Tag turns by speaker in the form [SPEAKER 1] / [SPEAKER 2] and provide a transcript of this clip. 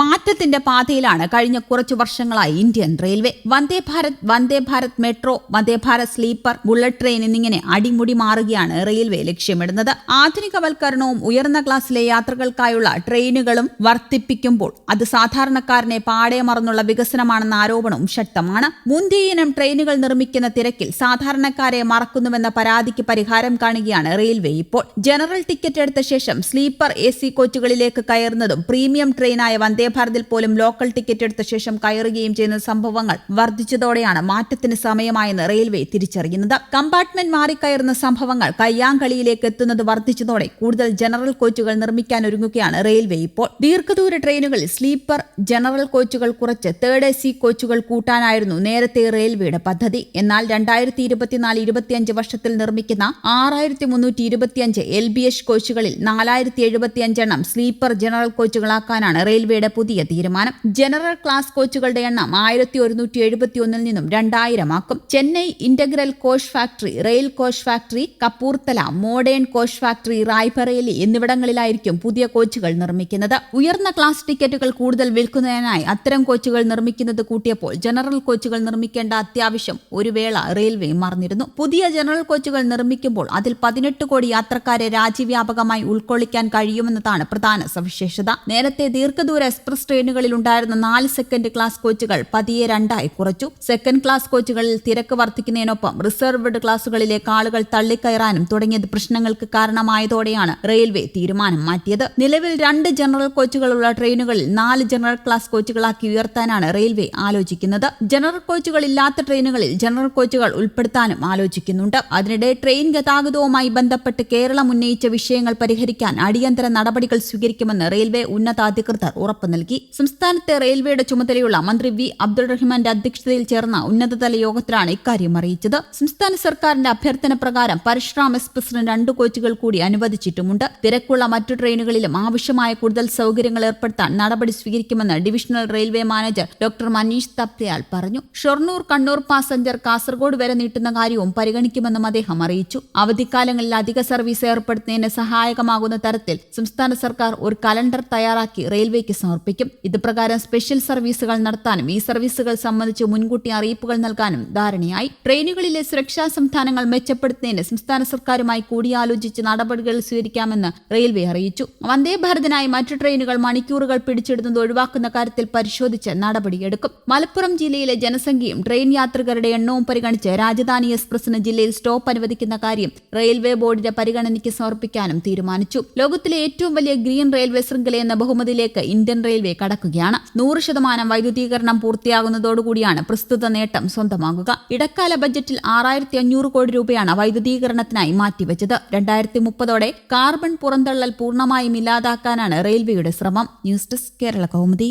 [SPEAKER 1] മാറ്റത്തിന്റെ പാതയിലാണ് കഴിഞ്ഞ കുറച്ചു വർഷങ്ങളായി Indian railway. Vande Bharat Vande Bharat metro Vande Bharat sleeper bullet train എന്നിങ്ങനെ അടിമുടി മാറുകയാണ് റെയിൽവേ ലക്ഷ്യമിടുന്നത്. ആധുനികവൽക്കരണവും ഉയർന്ന ക്ലാസ്സിലെ യാത്രകൾക്കായുള്ള ട്രെയിനുകളും വർദ്ധിപ്പിക്കുമ്പോൾ അത് സാധാരണക്കാരനെ പാടെ മറന്നുള്ള വികസനമാണെന്ന ആരോപണവും ശക്തമാണ്. മുന്തിയിനം ട്രെയിനുകൾ നിർമ്മിക്കുന്ന തിരക്കിൽ സാധാരണക്കാരെ മറക്കുന്നുവെന്ന പരാതിക്ക് പരിഹാരം കാണുകയാണ് റെയിൽവേ ഇപ്പോൾ. ജനറൽ ടിക്കറ്റ് എടുത്ത ശേഷം സ്ലീപ്പർ എ സി കോച്ചുകളിലേക്ക് കയറുന്നതും പ്രീമിയം ട്രെയിനായ വന്ദേ ഭാരതിൽ പോലും ലോക്കൽ ടിക്കറ്റ് എടുത്ത ശേഷം കയറുകയും ചെയ്യുന്ന സംഭവങ്ങൾ വർദ്ധിച്ചതോടെയാണ് മാറ്റത്തിന് സമയമായെന്ന് റെയിൽവേ തിരിച്ചറിയുന്നത്. കമ്പാർട്ട്മെന്റ് മാറിക്കയറുന്ന സംഭവങ്ങൾ കയ്യാങ്കളിയിലേക്ക് എത്തുന്നത് വർദ്ധിച്ചതോടെ കൂടുതൽ ജനറൽ കോച്ചുകൾ നിർമ്മിക്കാൻ ഒരുങ്ങുകയാണ് റെയിൽവേ ഇപ്പോൾ. ദീർഘദൂര ട്രെയിനുകളിൽ സ്ലീപ്പർ ജനറൽ കോച്ചുകൾ കുറച്ച് തേർഡ് എ സി കോച്ചുകൾ കൂട്ടാനായിരുന്നു നേരത്തെ റെയിൽവേയുടെ പദ്ധതി. എന്നാൽ രണ്ടായിരത്തി ഇരുപത്തിനാല് ഇരുപത്തിയഞ്ച് വർഷത്തിൽ നിർമ്മിക്കുന്ന ആറായിരത്തി മുന്നൂറ്റി ഇരുപത്തിയഞ്ച് എൽ ബി എച്ച് കോച്ചുകളിൽ നാലായിരത്തി എഴുപത്തിയഞ്ചെണ്ണം സ്ലീപ്പർ ജനറൽ കോച്ചുകളാക്കാനാണ് റെയിൽവേയുടെ പുതിയ തീരുമാനം. ജനറൽ ക്ലാസ് കോച്ചുകളുടെ എണ്ണം ആയിരത്തി ഒരുന്നൂറ്റി എഴുപത്തി ഒന്നിൽ നിന്നും രണ്ടായിരം ആക്കും Chennai integral coach factory rail coach factory Kapurthala modern coach factory Raebareli എന്നിവിടങ്ങളിലായിരിക്കും പുതിയ കോച്ചുകൾ നിർമ്മിക്കുന്നത്. ഉയർന്ന ക്ലാസ് ടിക്കറ്റുകൾ കൂടുതൽ വിൽക്കുന്നതിനായി അത്തരം കോച്ചുകൾ നിർമ്മിക്കുന്നത് കൂട്ടിയപ്പോൾ ജനറൽ കോച്ചുകൾ നിർമ്മിക്കേണ്ട അത്യാവശ്യം ഒരു വേള റെയിൽവേ മറന്നിരുന്നു. പുതിയ ജനറൽ കോച്ചുകൾ നിർമ്മിക്കുമ്പോൾ അതിൽ പതിനെട്ട് കോടി യാത്രക്കാരെ രാജ്യവ്യാപകമായി ഉൾക്കൊള്ളിക്കാൻ കഴിയുമെന്നതാണ് പ്രധാന സവിശേഷത. നേരത്തെ ദീർഘദൂര എക്സ്പ്രസ് ട്രെയിനുകളിൽ ഉണ്ടായിരുന്ന നാല് സെക്കൻഡ് ക്ലാസ് കോച്ചുകൾ പതിയെ രണ്ടായി കുറച്ചു. സെക്കൻഡ് ക്ലാസ് കോച്ചുകളിൽ തിരക്ക് വർദ്ധിക്കുന്നതിനൊപ്പം റിസർവ്ഡ് ക്ലാസുകളിലേക്ക് ആളുകൾ തള്ളിക്കയറാനും തുടങ്ങിയത് പ്രശ്നങ്ങൾക്ക് കാരണമായതോടെയാണ് റെയിൽവേ തീരുമാനം മാറ്റിയത്. നിലവിൽ രണ്ട് ജനറൽ കോച്ചുകളുള്ള ട്രെയിനുകളിൽ നാല് ജനറൽ ക്ലാസ് കോച്ചുകളാക്കി ഉയർത്താനാണ് റെയിൽവേ ആലോചിക്കുന്നത്. ജനറൽ കോച്ചുകൾ ഇല്ലാത്ത ട്രെയിനുകളിൽ ജനറൽ കോച്ചുകൾ ഉൾപ്പെടുത്താനും ആലോചിക്കുന്നുണ്ട്. അതിനിടെ ട്രെയിൻ ഗതാഗതവുമായി ബന്ധപ്പെട്ട് കേരളം ഉന്നയിച്ച വിഷയങ്ങൾ പരിഹരിക്കാൻ അടിയന്തര നടപടികൾ സ്വീകരിക്കുമെന്ന് റെയിൽവേ ഉന്നതാധികൃതർ ഉറപ്പു നൽകി. സംസ്ഥാനത്തെ റെയിൽവേയുടെ ചുമതലയുള്ള മന്ത്രി വി. അബ്ദുൾ റഹ്മാന്റെ അധ്യക്ഷതയിൽ ചേർന്ന ഉന്നതതല യോഗത്തിലാണ് ഇക്കാര്യം അറിയിച്ചത്. സംസ്ഥാന സർക്കാരിന്റെ അഭ്യർത്ഥന പ്രകാരം പരശുറാം എക്സ്പ്രസിന് രണ്ട് കോച്ചുകൾ കൂടി അനുവദിച്ചിട്ടുമുണ്ട്. തിരക്കുള്ള മറ്റു ട്രെയിനുകളിലും ആവശ്യമായ കൂടുതൽ സൗകര്യങ്ങൾ ഏർപ്പെടുത്താൻ നടപടി സ്വീകരിക്കുമെന്ന് divisional railway manager doctor Manish Thapliyal പറഞ്ഞു. ഷൊർണൂർ കണ്ണൂർ പാസഞ്ചർ കാസർഗോഡ് വരെ നീട്ടുന്ന കാര്യവും പരിഗണിക്കുമെന്നും അദ്ദേഹം അറിയിച്ചു. അവധിക്കാലങ്ങളിൽ അധിക സർവീസ് ഏർപ്പെടുത്തുന്നതിന് സഹായകമാകുന്ന തരത്തിൽ സംസ്ഥാന സർക്കാർ ഒരു കലണ്ടർ തയ്യാറാക്കി റെയിൽവേക്ക് സമർപ്പിക്കും. ഇത് പ്രകാരം സ്പെഷ്യൽ സർവീസുകൾ നടത്താനും ഈ സർവീസുകൾ സംബന്ധിച്ച് മുൻകൂട്ടി അറിയിപ്പുകൾ നൽകാനും ധാരണയായി. ട്രെയിനുകളിലെ സുരക്ഷാ സംവിധാനങ്ങൾ മെച്ചപ്പെടുത്തുന്നതിന് സംസ്ഥാന സർക്കാരുമായി കൂടിയാലോചിച്ച് നടപടികൾ സ്വീകരിക്കാമെന്ന് റെയിൽവേ അറിയിച്ചു. വന്ദേ ഭാരതിനായി മറ്റു ട്രെയിനുകൾ മണിക്കൂറുകൾ പിടിച്ചിടുന്നത് ഒഴിവാക്കുന്ന കാര്യത്തിൽ പരിശോധിച്ച് നടപടിയെടുക്കും മലപ്പുറം ജില്ലയിലെ ജനസംഖ്യയും ട്രെയിൻ യാത്രികരുടെ എണ്ണവും പരിഗണിച്ച് രാജധാനി എക്സ്പ്രസിന് ജില്ലയിൽ സ്റ്റോപ്പ് അനുവദിക്കുന്ന കാര്യം റെയിൽവേ ബോർഡിന്റെ പരിഗണനയ്ക്ക് സമർപ്പിക്കാനും തീരുമാനിച്ചു. ലോകത്തിലെ ഏറ്റവും വലിയ ഗ്രീൻ റെയിൽവേ ശൃംഖല എന്ന ബഹുമതിയിലേക്ക് ഇന്ത്യൻ റെയിൽവേ കടക്കുകയാണ്. നൂറ് ശതമാനം വൈദ്യുതീകരണം പൂർത്തിയാകുന്നതോടുകൂടിയാണ് പ്രസ്തുത നേട്ടം സ്വന്തമാകുക. ഇടക്കാല ബജറ്റിൽ ആറായിരത്തി അഞ്ഞൂറ് കോടി രൂപയാണ് വൈദ്യുതീകരണത്തിനായി മാറ്റിവെച്ചത്. രണ്ടായിരത്തി മുപ്പതോടെ കാർബൺ പുറന്തള്ളൽ പൂർണമായും ഇല്ലാതാക്കാനാണ് റെയിൽവേയുടെ ശ്രമം. News desk Kerala Kaumudi.